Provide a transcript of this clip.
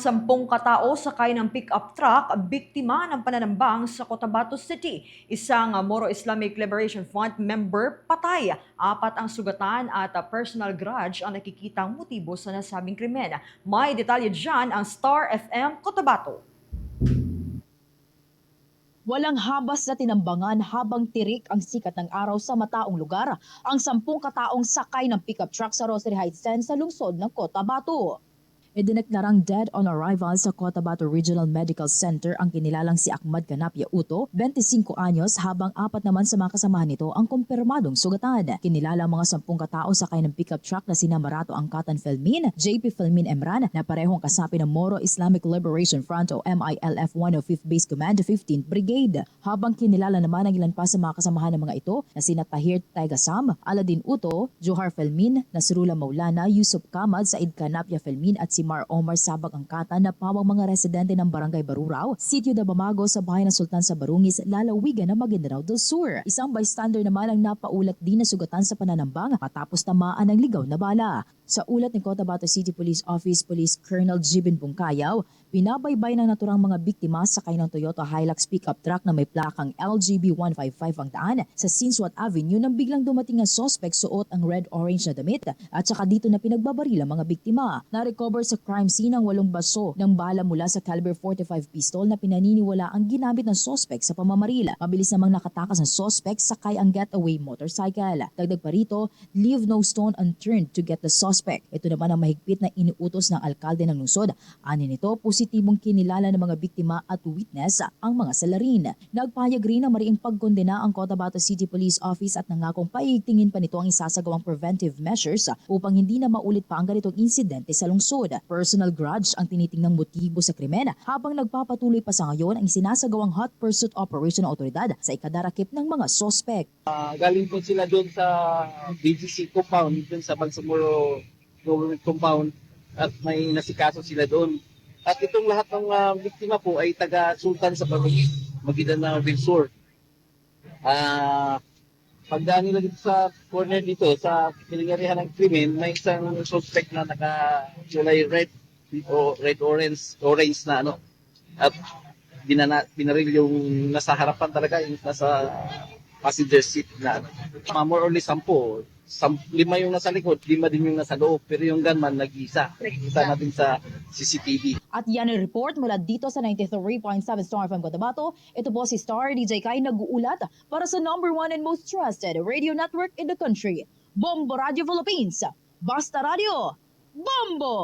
Sampung katao sakay ng pick-up truck, biktima ng pananambang sa Cotabato City. Isang Moro Islamic Liberation Front member patay. Apat ang sugatan at personal grudge ang nakikitang motibo sa nasabing krimen. May detalye dyan ang Star FM Cotabato. Walang habas na tinambangan habang tirik ang sikat ng araw sa mataong lugar. Ang sampung kataong sakay ng pickup truck sa Rosary Heights 10 sa lungsod ng Cotabato. Idineklarang dead on arrival sa Cotabato Regional Medical Center ang kinilalang si Ahmad Canapia Uto, 25 anyos, habang apat naman sa mga kasamahan nito ang kumpirmadong sugatan. Kinilala mga sampung katao sakay ng pickup truck na sina Marato Angkatan Felmin, JP Felmin Emran na parehong kasapi ng Moro Islamic Liberation Front o MILF 105th Base Command 15th Brigade. Habang kinilala naman ang ilan pa sa mga kasamahan ng mga ito na sina Tahir Taigasam, Aladin Uto, Johar Felmin, Nasrullah Maulana, Yusuf Kamad, Said Canapia Felmin at si Mar Omar Sabag Angkatan na pawang mga residente ng Barangay Barurao, Sitio de Bamago sa bahay ng Sultan sa Barungis, lalawigan ng Maguindanao del Sur. Isang bystander naman ang napaulat din na sugatan sa pananambang matapos tamaan ng ligaw na bala. Sa ulat ni Cotabato City Police Office Police Colonel Jibin Bungkayaw, binabaybay ng naturang mga biktima sakay ng Toyota Hilux pickup truck na may plakang LGB 155 ang daan sa Sinswat Avenue nang biglang dumating ang suspect suot ang red-orange na damit at saka dito na pinagbabaril ang mga biktima. Na-recover sa crime scene ang walong baso ng bala mula sa caliber 45 pistol na pinaniniwala ang ginamit ng suspect sa pamamaril. Mabilis namang nakatakas ang suspect sakay ang getaway motorcycle. Dagdag pa rito, leave no stone unturned to get the suspect. Ito naman ang mahigpit na iniutos ng alkalde ng lungsod. Ani nito, positibong kinilala ng mga biktima at witness ang mga salarin. Nagpahayag rin na mariing pagkondena ang Cotabato City Police Office at nangakong paigtingin pa nito ang isasagawang preventive measures upang hindi na maulit pa ang ganitong insidente sa lungsod. Personal grudge ang tinitingnang motibo sa krimen habang nagpapatuloy pa sa ngayon ang sinasagawang hot pursuit operation ng otoridad sa ikadarakip ng mga sospek. Ah, galing po sila doon sa BGC compound, doon sa government compound at may nasikaso sila doon. At itong lahat ng ah, biktima po ay taga Sultan sa Barangay, Maguindanao del Sur. Ah, pagdaan nila dito sa corner dito sa pinangyarihan ng krimen, may isang suspect na naka-kulay red o red orange orange na ano at binana, binaril yung nasa harapan talaga yung nasa passenger seat na ano. Mga more or less sampo. Sam, lima yung nasa likod, lima din yung nasa loob. Pero yung gunman, nag-isa. Nakikita natin sa CCTV. At yan ang report mula dito sa 93.7 Star FM Cotabato. Ito po si Star DJ Kai nag-uulat para sa number one and most trusted radio network in the country. Bombo Radio Philippines. Basta Radio. Bombo!